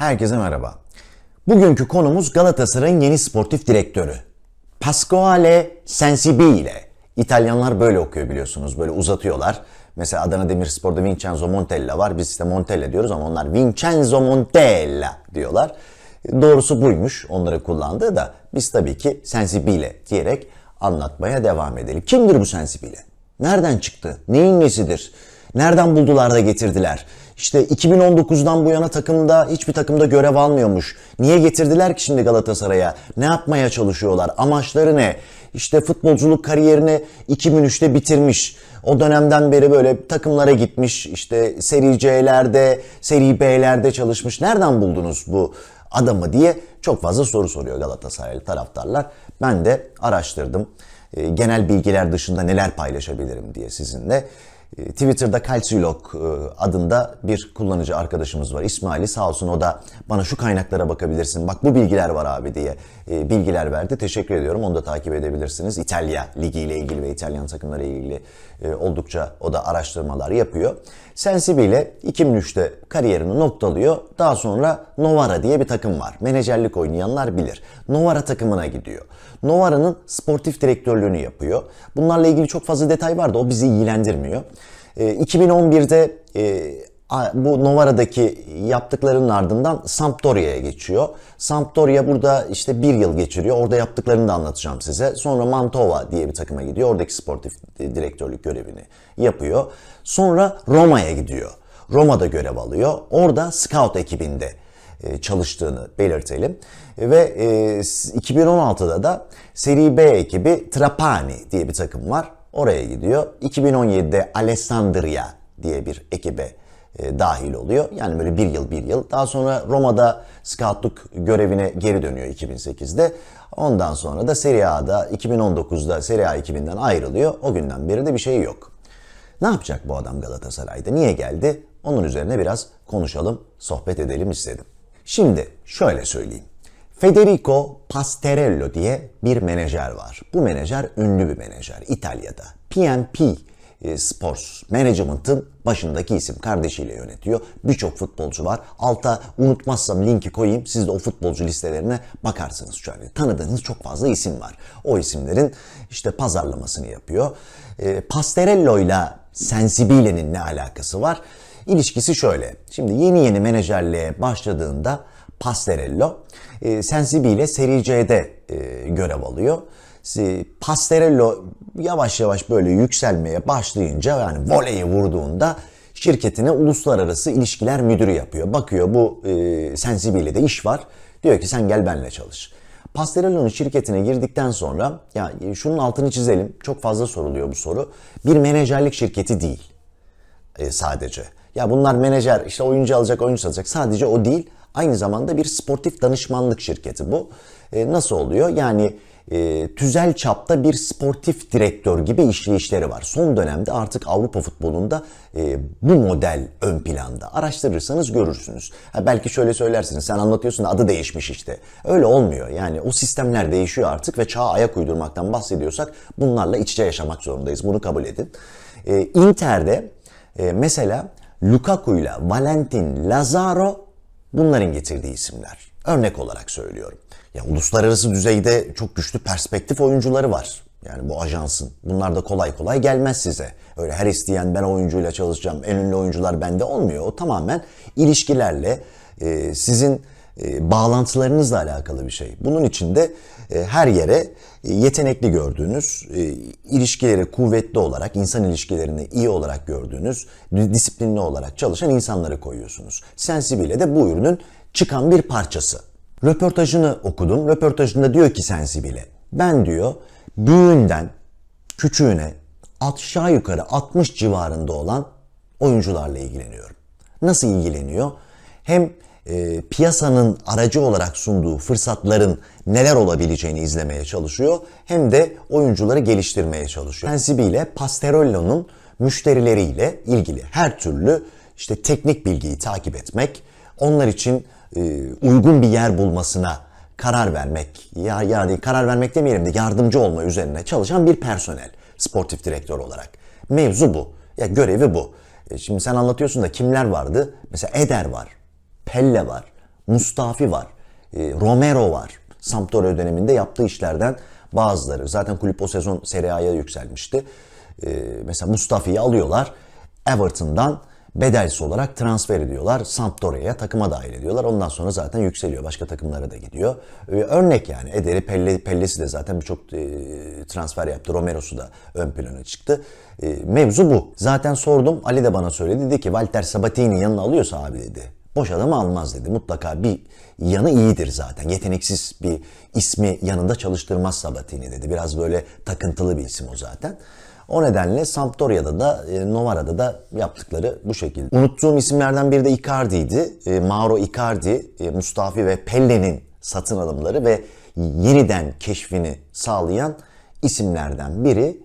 Herkese merhaba. Bugünkü konumuz Galatasaray'ın yeni sportif direktörü. Pasquale Sensibile. İtalyanlar böyle okuyor biliyorsunuz. Böyle uzatıyorlar. Mesela Adana Demirspor'da Vincenzo Montella var. Biz işte Montella diyoruz ama onlar Vincenzo Montella diyorlar. Doğrusu buymuş onları kullandığı da biz tabii ki Sensibile diyerek anlatmaya devam edelim. Kimdir bu Sensibile? Nereden çıktı? Neyin nesidir? Nereden buldular da getirdiler? İşte 2019'dan bu yana takımda hiçbir takımda görev almıyormuş. Niye getirdiler ki şimdi Galatasaray'a? Ne yapmaya çalışıyorlar? Amaçları ne? İşte futbolculuk kariyerini 2003'te bitirmiş. O dönemden beri böyle takımlara gitmiş. İşte seri C'lerde, seri B'lerde çalışmış. Nereden buldunuz bu adamı diye çok fazla soru soruyor Galatasaraylı taraftarlar. Ben de araştırdım. E, genel bilgiler dışında neler paylaşabilirim diye sizinle. E, Twitter'da Kalsilog e, adında bir kullanıcı arkadaşımız var. İsmail'i sağ olsun o da bana şu kaynaklara bakabilirsin. Bak bu bilgiler var abi diye e, bilgiler verdi. Teşekkür ediyorum. Onu da takip edebilirsiniz. İtalya Ligi ile ilgili ve İtalyan takımları ile ilgili e, oldukça o da araştırmalar yapıyor. Sensibile 2003'te kariyerini noktalıyor. Daha sonra Novara diye bir takım var. Menajerlik oynayanlar bilir. Novara takımına gidiyor. Novara'nın sportif direktörlüğünü yapıyor. Bunlarla ilgili çok fazla detay var da o bizi ilgilendirmiyor. E, 2011'de e, bu Novara'daki yaptıklarının ardından Sampdoria'ya geçiyor. Sampdoria burada işte bir yıl geçiriyor. Orada yaptıklarını da anlatacağım size. Sonra Mantova diye bir takıma gidiyor. Oradaki sportif direktörlük görevini yapıyor. Sonra Roma'ya gidiyor. Roma'da görev alıyor. Orada scout ekibinde e, çalıştığını belirtelim. Ve e, 2016'da da Serie B ekibi Trapani diye bir takım var. Oraya gidiyor. 2017'de Alessandria diye bir ekibe e, dahil oluyor. Yani böyle bir yıl bir yıl. Daha sonra Roma'da scoutluk görevine geri dönüyor 2008'de. Ondan sonra da Serie A'da 2019'da Serie A ekibinden ayrılıyor. O günden beri de bir şey yok. Ne yapacak bu adam Galatasaray'da? Niye geldi? Onun üzerine biraz konuşalım, sohbet edelim istedim. Şimdi şöyle söyleyeyim. Federico Pastorello diye bir menajer var. Bu menajer ünlü bir menajer İtalya'da. PNP e, Sports Management'ın başındaki isim kardeşiyle yönetiyor. Birçok futbolcu var. Alta unutmazsam linki koyayım. Siz de o futbolcu listelerine bakarsınız an. Tanıdığınız çok fazla isim var. O isimlerin işte pazarlamasını yapıyor. E, Pastorello ile Sensibile'nin ne alakası var? İlişkisi şöyle. Şimdi yeni yeni menajerliğe başladığında Pastorello e, Sensibile Serie C'de e, görev alıyor. Pastorello yavaş yavaş böyle yükselmeye başlayınca yani voleyi vurduğunda şirketine uluslararası ilişkiler müdürü yapıyor. Bakıyor bu e, Sensibile'de iş var. Diyor ki sen gel benimle çalış. Pastorello'nun şirketine girdikten sonra ya e, şunun altını çizelim. Çok fazla soruluyor bu soru. Bir menajerlik şirketi değil e, sadece. Ya bunlar menajer, işte oyuncu alacak, oyuncu alacak. Sadece o değil. Aynı zamanda bir sportif danışmanlık şirketi bu. E, nasıl oluyor? Yani e, tüzel çapta bir sportif direktör gibi işleyişleri var. Son dönemde artık Avrupa futbolunda e, bu model ön planda. Araştırırsanız görürsünüz. Ha, belki şöyle söylersiniz, sen anlatıyorsun da adı değişmiş işte. Öyle olmuyor. Yani o sistemler değişiyor artık ve çağa ayak uydurmaktan bahsediyorsak bunlarla iç içe yaşamak zorundayız. Bunu kabul edin. E, Inter'de e, mesela Lukaku ile Valentin Lazaro bunların getirdiği isimler. Örnek olarak söylüyorum. Ya uluslararası düzeyde çok güçlü perspektif oyuncuları var. Yani bu ajansın. Bunlar da kolay kolay gelmez size. Öyle her isteyen ben oyuncuyla çalışacağım, en ünlü oyuncular bende olmuyor. O tamamen ilişkilerle, e, sizin e, bağlantılarınızla alakalı bir şey. Bunun için de e, her yere yetenekli gördüğünüz, ilişkileri kuvvetli olarak, insan ilişkilerini iyi olarak gördüğünüz, disiplinli olarak çalışan insanları koyuyorsunuz. Sensibile de bu ürünün çıkan bir parçası. Röportajını okudum. Röportajında diyor ki Sensibile, ben diyor büyüğünden küçüğüne aşağı yukarı 60 civarında olan oyuncularla ilgileniyorum. Nasıl ilgileniyor? Hem e, piyasanın aracı olarak sunduğu fırsatların neler olabileceğini izlemeye çalışıyor hem de oyuncuları geliştirmeye çalışıyor. Sensibiyle Pastorello'nun müşterileriyle ilgili her türlü işte teknik bilgiyi takip etmek, onlar için uygun bir yer bulmasına karar vermek, ya yani karar vermek demeyelim de yardımcı olma üzerine çalışan bir personel sportif direktör olarak. Mevzu bu. Ya görevi bu. E, şimdi sen anlatıyorsun da kimler vardı? Mesela Eder var. Pelle var. Mustafi var. e, Romero var. Sampdoria döneminde yaptığı işlerden bazıları. Zaten kulüp o sezon Serie A'ya yükselmişti. E, mesela Mustafi'yi alıyorlar. Everton'dan bedelsiz olarak transfer ediyorlar. Sampdoria'ya takıma dahil ediyorlar. Ondan sonra zaten yükseliyor. Başka takımlara da gidiyor. Ee, örnek yani. Ederi Pelle, Pelle'si de zaten birçok e, transfer yaptı. Romero'su da ön plana çıktı. E, mevzu bu. Zaten sordum. Ali de bana söyledi. Dedi ki Walter Sabatini yanına alıyorsa abi dedi. Boş adamı almaz dedi. Mutlaka bir yanı iyidir zaten. Yeteneksiz bir ismi yanında çalıştırmaz Sabatini dedi. Biraz böyle takıntılı bir isim o zaten. O nedenle Sampdoria'da da e, Novara'da da yaptıkları bu şekilde. Unuttuğum isimlerden biri de Icardi'ydi. E, Mauro Icardi, e, Mustafi ve Pelle'nin satın alımları ve yeniden keşfini sağlayan isimlerden biri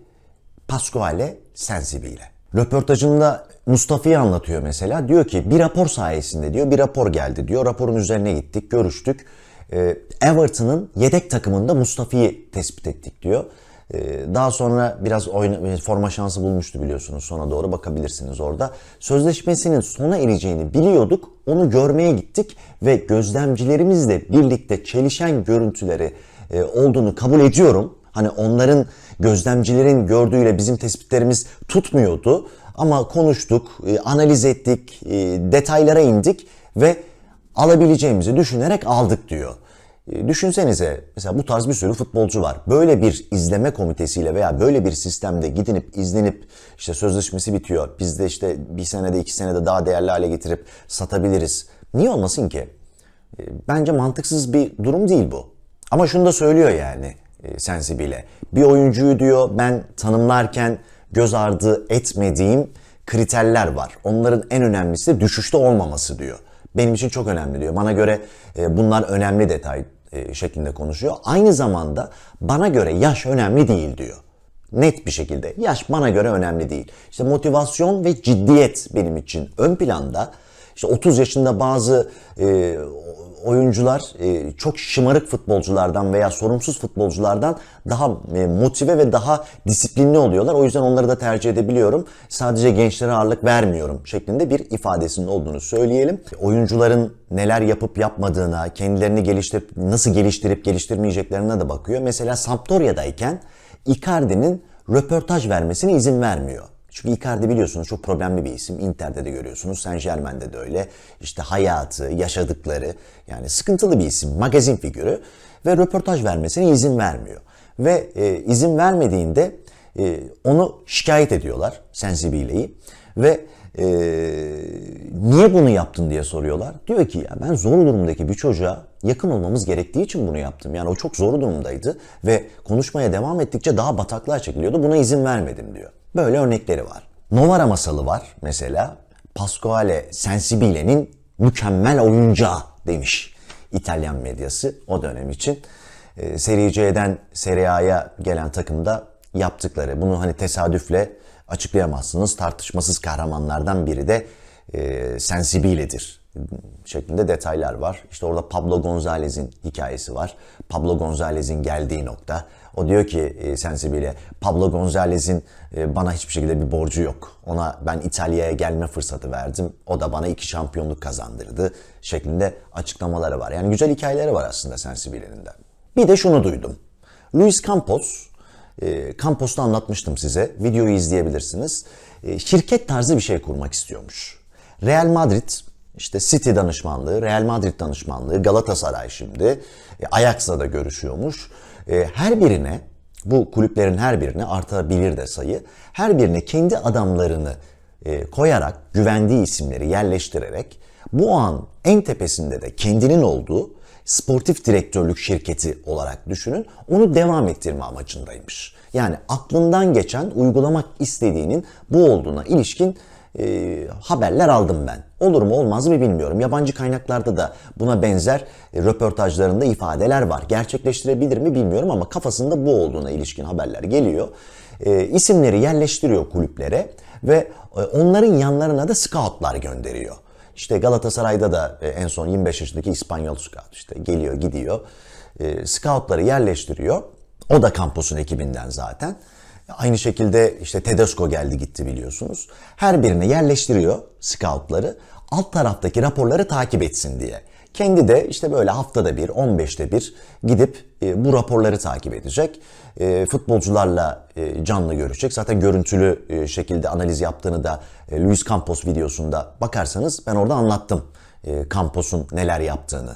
Pasquale Sensibile. Röportajında Mustafa'yı anlatıyor mesela. Diyor ki bir rapor sayesinde diyor bir rapor geldi diyor. Raporun üzerine gittik, görüştük. Ee, Everton'ın yedek takımında Mustafa'yı tespit ettik diyor. Ee, daha sonra biraz oyna, forma şansı bulmuştu biliyorsunuz. Sona doğru bakabilirsiniz orada. Sözleşmesinin sona ereceğini biliyorduk. Onu görmeye gittik ve gözlemcilerimizle birlikte çelişen görüntüleri e, olduğunu kabul ediyorum. Hani onların gözlemcilerin gördüğüyle bizim tespitlerimiz tutmuyordu. Ama konuştuk, e, analiz ettik, e, detaylara indik ve alabileceğimizi düşünerek aldık diyor. E, Düşünsenize mesela bu tarz bir sürü futbolcu var. Böyle bir izleme komitesiyle veya böyle bir sistemde gidinip izlenip işte sözleşmesi bitiyor. Biz de işte bir senede iki senede daha değerli hale getirip satabiliriz. Niye olmasın ki? E, Bence mantıksız bir durum değil bu. Ama şunu da söylüyor yani e, Sensibile. Bir oyuncuyu diyor ben tanımlarken göz ardı etmediğim kriterler var. Onların en önemlisi düşüşte olmaması diyor. Benim için çok önemli diyor. Bana göre e, bunlar önemli detay şeklinde konuşuyor. Aynı zamanda bana göre yaş önemli değil diyor. Net bir şekilde. Yaş bana göre önemli değil. İşte motivasyon ve ciddiyet benim için ön planda. İşte 30 yaşında bazı e, oyuncular e, çok şımarık futbolculardan veya sorumsuz futbolculardan daha e, motive ve daha disiplinli oluyorlar. O yüzden onları da tercih edebiliyorum. Sadece gençlere ağırlık vermiyorum şeklinde bir ifadesinin olduğunu söyleyelim. Oyuncuların neler yapıp yapmadığına, kendilerini geliştirip nasıl geliştirip geliştirmeyeceklerine de bakıyor. Mesela Sampdoria'dayken Icardi'nin röportaj vermesine izin vermiyor. Çünkü Icardi biliyorsunuz çok problemli bir isim. Inter'de de görüyorsunuz. Saint Germain'de de öyle. İşte hayatı, yaşadıkları yani sıkıntılı bir isim. Magazin figürü. Ve röportaj vermesine izin vermiyor. Ve e, izin vermediğinde e, onu şikayet ediyorlar Sensibile'yi. Ve e, niye bunu yaptın diye soruyorlar. Diyor ki ya ben zor durumdaki bir çocuğa yakın olmamız gerektiği için bunu yaptım. Yani o çok zor durumdaydı ve konuşmaya devam ettikçe daha bataklığa çekiliyordu. Buna izin vermedim diyor. Böyle örnekleri var. Novara masalı var mesela. Pasquale Sensibile'nin mükemmel oyuncağı demiş İtalyan medyası o dönem için. E, Serie C'den Serie A'ya gelen takımda yaptıkları. Bunu hani tesadüfle açıklayamazsınız. Tartışmasız kahramanlardan biri de e, Sensibile'dir şeklinde detaylar var. İşte orada Pablo Gonzalez'in hikayesi var. Pablo Gonzalez'in geldiği nokta. O diyor ki e, Sensibile, Pablo Gonzalez'in e, bana hiçbir şekilde bir borcu yok. Ona ben İtalya'ya gelme fırsatı verdim. O da bana iki şampiyonluk kazandırdı şeklinde açıklamaları var. Yani güzel hikayeleri var aslında Sensibile'nin de. Bir de şunu duydum. Luis Campos, e, anlatmıştım size. Videoyu izleyebilirsiniz. E, şirket tarzı bir şey kurmak istiyormuş. Real Madrid, işte City danışmanlığı, Real Madrid danışmanlığı, Galatasaray şimdi, e, Ajax'la da görüşüyormuş. E, her birine, bu kulüplerin her birine artabilir de sayı, her birine kendi adamlarını e, koyarak, güvendiği isimleri yerleştirerek bu an en tepesinde de kendinin olduğu sportif direktörlük şirketi olarak düşünün. Onu devam ettirme amacındaymış. Yani aklından geçen uygulamak istediğinin bu olduğuna ilişkin e, haberler aldım ben. Olur mu olmaz mı bilmiyorum. Yabancı kaynaklarda da buna benzer e, röportajlarında ifadeler var. Gerçekleştirebilir mi bilmiyorum ama kafasında bu olduğuna ilişkin haberler geliyor. E, isimleri yerleştiriyor kulüplere ve e, onların yanlarına da scoutlar gönderiyor. İşte Galatasaray'da da e, en son 25 yaşındaki İspanyol scout işte geliyor gidiyor. E, scoutları yerleştiriyor. O da kampusun ekibinden zaten. Aynı şekilde işte Tedesco geldi gitti biliyorsunuz. Her birine yerleştiriyor scoutları alt taraftaki raporları takip etsin diye. Kendi de işte böyle haftada bir, 15'te bir gidip e, bu raporları takip edecek. E, futbolcularla e, canlı görüşecek. Zaten görüntülü e, şekilde analiz yaptığını da e, Luis Campos videosunda bakarsanız ben orada anlattım. E, Campos'un neler yaptığını.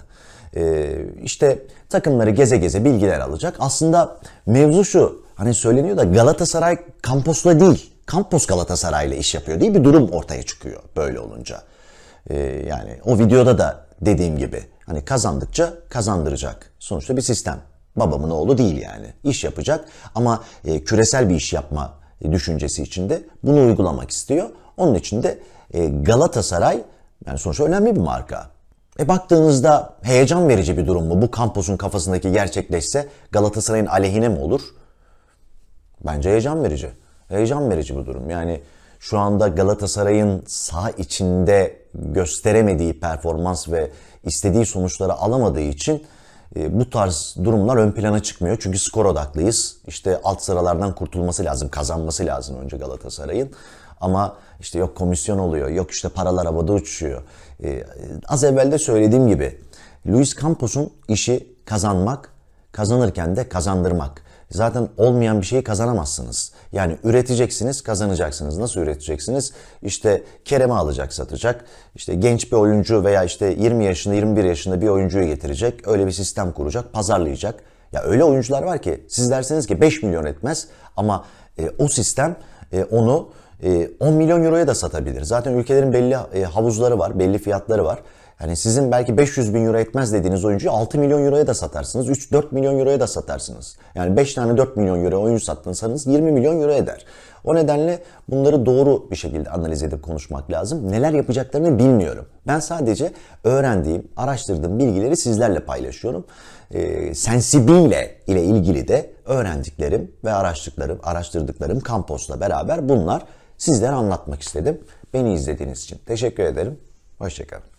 E, işte takımları geze geze bilgiler alacak. Aslında mevzu şu, hani söyleniyor da Galatasaray Campos'la değil, Campos Galatasaray'la iş yapıyor diye bir durum ortaya çıkıyor böyle olunca. Ee, yani o videoda da dediğim gibi hani kazandıkça kazandıracak. Sonuçta bir sistem. Babamın oğlu değil yani. İş yapacak ama e, küresel bir iş yapma düşüncesi içinde bunu uygulamak istiyor. Onun için de e, Galatasaray yani sonuçta önemli bir marka. E baktığınızda heyecan verici bir durum mu? Bu kampusun kafasındaki gerçekleşse Galatasaray'ın aleyhine mi olur? Bence heyecan verici. Heyecan verici bir durum. Yani şu anda Galatasaray'ın sağ içinde gösteremediği performans ve istediği sonuçları alamadığı için e, bu tarz durumlar ön plana çıkmıyor. Çünkü skor odaklıyız. İşte alt sıralardan kurtulması lazım, kazanması lazım önce Galatasaray'ın. Ama işte yok komisyon oluyor, yok işte paralar havada uçuyor. Ee, az evvel de söylediğim gibi Luis Campos'un işi kazanmak, kazanırken de kazandırmak. Zaten olmayan bir şeyi kazanamazsınız. Yani üreteceksiniz, kazanacaksınız. Nasıl üreteceksiniz? İşte Kerem'i alacak, satacak. İşte genç bir oyuncu veya işte 20 yaşında, 21 yaşında bir oyuncuyu getirecek. Öyle bir sistem kuracak, pazarlayacak. Ya öyle oyuncular var ki siz dersiniz ki 5 milyon etmez ama e, o sistem e, onu e, 10 milyon euroya da satabilir. Zaten ülkelerin belli e, havuzları var, belli fiyatları var. Yani sizin belki 500 bin euro etmez dediğiniz oyuncuyu 6 milyon euroya da satarsınız. 3-4 milyon euroya da satarsınız. Yani 5 tane 4 milyon euro oyuncu sattınız 20 milyon euro eder. O nedenle bunları doğru bir şekilde analiz edip konuşmak lazım. Neler yapacaklarını bilmiyorum. Ben sadece öğrendiğim, araştırdığım bilgileri sizlerle paylaşıyorum. E, Sensibile ile ilgili de öğrendiklerim ve araştırdıklarım, araştırdıklarım Kampos'la beraber bunlar sizlere anlatmak istedim. Beni izlediğiniz için teşekkür ederim. Hoşçakalın.